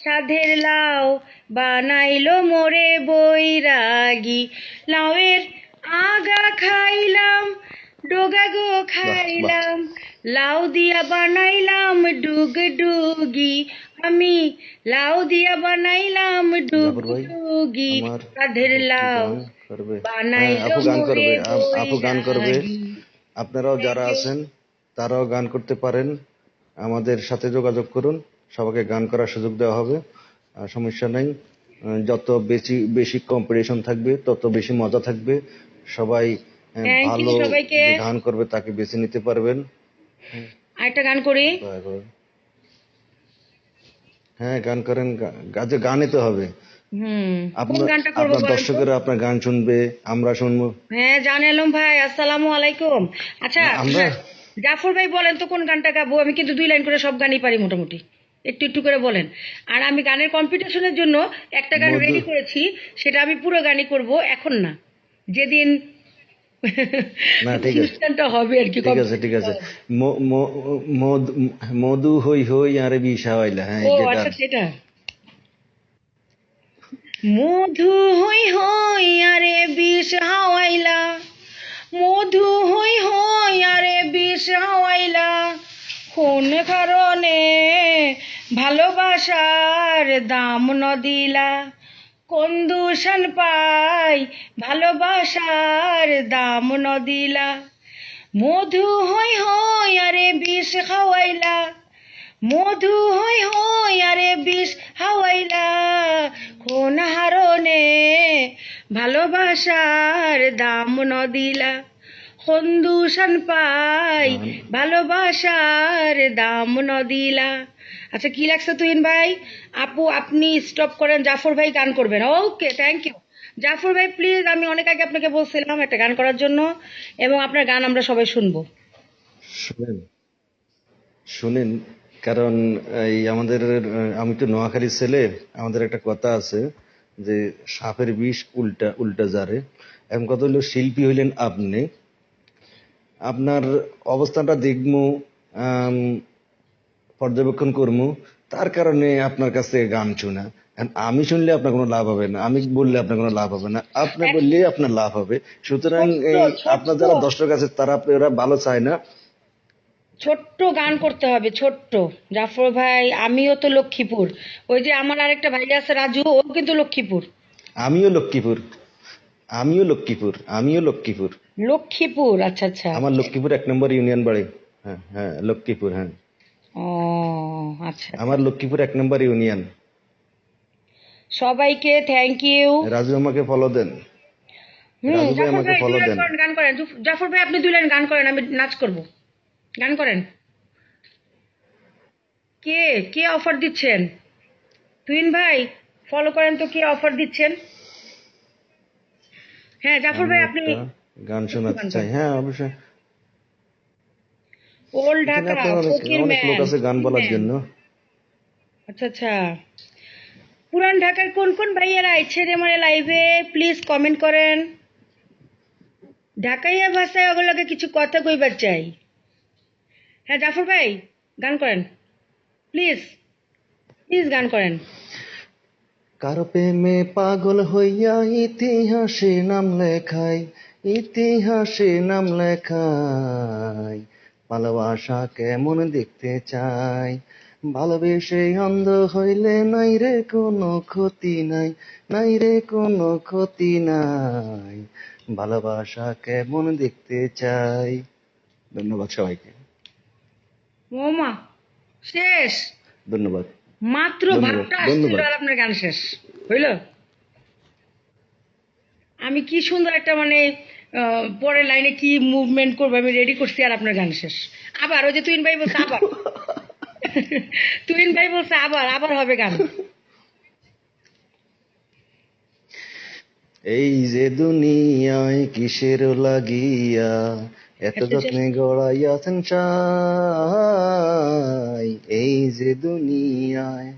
সাধের লাউ বানাইলো মোরে বৈরাগী। লাউয়ের আগা খাইলাম ডোগা গো খাইলাম লাউ দিয়া বানাইলাম ডুগ ডুগি আমি লাউ দিয়া বানাইলাম ডুগ ডুগি সাধের লাউ হ্যাঁ বানাইলো আপু গান করবে মোরে আপু গান করবে। আপনারাও যারা আছেন তারাও গান করতে পারেন। আমাদের সাথে যোগাযোগ করুন। সবাইকে গান করার সুযোগ দেওয়া হবে। আর সমস্যা নেই। যত বেশি বেশি কম্পিটিশন থাকবে তত বেশি মজা থাকবে। সবাই ভালো গান করবে তাকে বেছে নিতে পারবেন। আরেকটা গান করি। হ্যাঁ গান করেন। গা- গাছে গানে তো হবে। আপনার? দর্শকেরা আপনার গান শুনবে আমরা শুনব। হ্যাঁ জান এলম ভাই আসসালামু আলাইকুম। আচ্ছা আমরা জাফর ভাই বলেন তো কোন গানটা গাবো? আমি কিন্তু দুই লাইন করে সব গানই পারি মোটামুটি। একটু একটু করে বলেন। আর আমি গানের কম্পিটিশনের জন্য একটা গান রেডি করেছি সেটা আমি পুরো গানই করব এখন না। যেদিন হবে আর কি ঠিক আছে ঠিক আছে। মধু- হই হই আরে হইলা হ্যাঁ আচ্ছা সেটা। মধু হই হই আরে বিষ হাওয়াইলা ভালোবাসার দাম ন দিলা কোন দূষণ পাই ভালোবাসার দাম ন দিলা মধু হই হই আরে বিষ খাওয়াইলা। মধু হই হই আরে বিষ হাওয়াইলা কোন হারণে ভালোবাসার দাম ন দিলা কোন দূষণ পাই ভালোবাসার দাম ন দিলা আচ্ছা কি লাগছে তুহিন ভাই? আপু, আপনি স্টপ করেন। জাফর ভাই গান করবেন। ওকে থ্যাংক ইউ জাফর ভাই প্লিজ আমি অনেক আগে আপনাকে বলছিলাম একটা গান করার জন্য এবং আপনার গান আমরা সবাই শুনব। শুনেন শুনেন, কারণ এই আমাদের, আমি তো নোয়াখালীর ছেলে, আমাদের একটা কথা আছে যে সাপের বিষ উল্টা উল্টা জারে। এমন কথা হলো, শিল্পী হইলেন আপনি। আপনার অবস্থানটা দেখব পর্যবেক্ষণ করব তার কারণে আপনার কাছে গান শোনা। আমি শুনলে আপনার কোনো লাভ হবে না। আমি বললে আপনার কোনো লাভ হবে না। আপনি বললে আপনার লাভ হবে। সুতরাং আপনার যারা দর্শক আছে তারা ওরা ভালো চায় না। ছোট্ট গান করতে হবে ছোট্ট। জাফর ভাই আমিও তো লক্ষ্মীপুর। ওই যে আমার আরেকটা ভাই আছে রাজু ও কিন্তু লক্ষ্মীপুর। আমিও লক্ষ্মীপুর। আমিও লক্ষ্মীপুর। আমিও লক্ষ্মীপুর। লক্ষ্মীপুর আচ্ছা আচ্ছা। আমার লক্ষ্মীপুর এক নম্বর ইউনিয়ন বাড়ি। হ্যাঁ হ্যাঁ লক্ষ্মীপুর হ্যাঁ। ও আচ্ছা আমার লক্ষ্মীপুর এক নম্বর ইউনিয়ন। সবাইকে থ্যাংক ইউ রাজু আমাকে ফলো দেন। রাজু ভাই জাফর আমাকে ভাই follow দুই লাইন দেন। গান করেন। জাফর ভাই আপনি দুই লাইন গান করেন আমি নাচ করব। গান করেন। কে কে অফার দিচ্ছেন? তুইন ভাই ফলো করেন তো কে অফার দিচ্ছেন? হ্যাঁ জাফর ভাই আপনি গান শোনাতে চাই। হ্যাঁ অবশ্যই। ওল্ড ঢাকা ফকির অনেক লোক আছে গান বলার জন্য। আচ্ছা আচ্ছা। পুরান ঢাকার কোন কোন ভাইয়েরা আইছেন আমার লাইভে? প্লিজ কমেন্ট করেন। ঢাকাইয়া ভাষায় ওগুলোকে কিছু কথা কইবার চাই। হ্যাঁ জাফর ভাই গান করেন। প্লিজ প্লিজ গান করেন। কারও প্রেমে পাগল হইয়া ইতিহাসে নাম লেখাই ইতিহাসে নাম লেখাই ভালোবাসা কেমন দেখতে চাই? ভালোবেসে অন্ধ হইলে নাই রে কোনো ক্ষতি নাই নাই রে কোনো ক্ষতি নাই। ভালোবাসা কেমন দেখতে চাই? ধন্যবাদ সবাইকে। মোমা শেষ। ধন্যবাদ। মাত্র ভাবটা আসছিল আর আপনার গান শেষ। হইল? আমি কি সুন্দর একটা মানে পরের লাইনে কি মুভমেন্ট করব আমি রেডি করছি আর আপনার গান শেষ। আবার ওই যে তুইন ভাই বলছে আবার। তুইন ভাই বলছে আবার আবার হবে গান। এই যে দুনিয়ায় কিসের লাগিয়া এত যত্নে গড়াইয়াছেন সাই এই যে দুনিয়ায়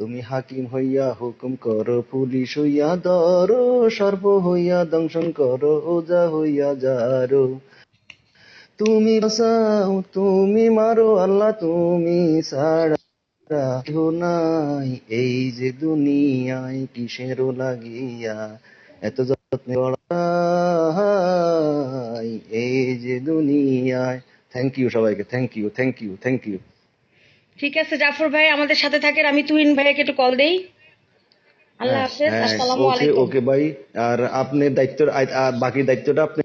তুমি হাকিম হইয়া হুকুম করো, পুলিশ হইয়া ধরো, সর্ব হইয়া দংশন করো ওজা হইয়া যারো তুমি বাঁচাও, তুমি মারো, আল্লাহ তুমি কেহ নাই। এই যে দুনিয়ায় কিসের লাগিয়া এত যত্নে এই যে দুনিয়ায়। থ্যাংক ইউ সবাইকে thank you thank you thank you ঠিক আছে জাফর ভাই আমাদের সাথে থাকেন আমি তুহিন ভাইকে একটু কল দেই। আল্লাহ হাফেজ আসসালামু ওকে আলাইকুম। ওকে ভাই আর আপনি দায়িত্ব বাকি দায়িত্বটা আপনি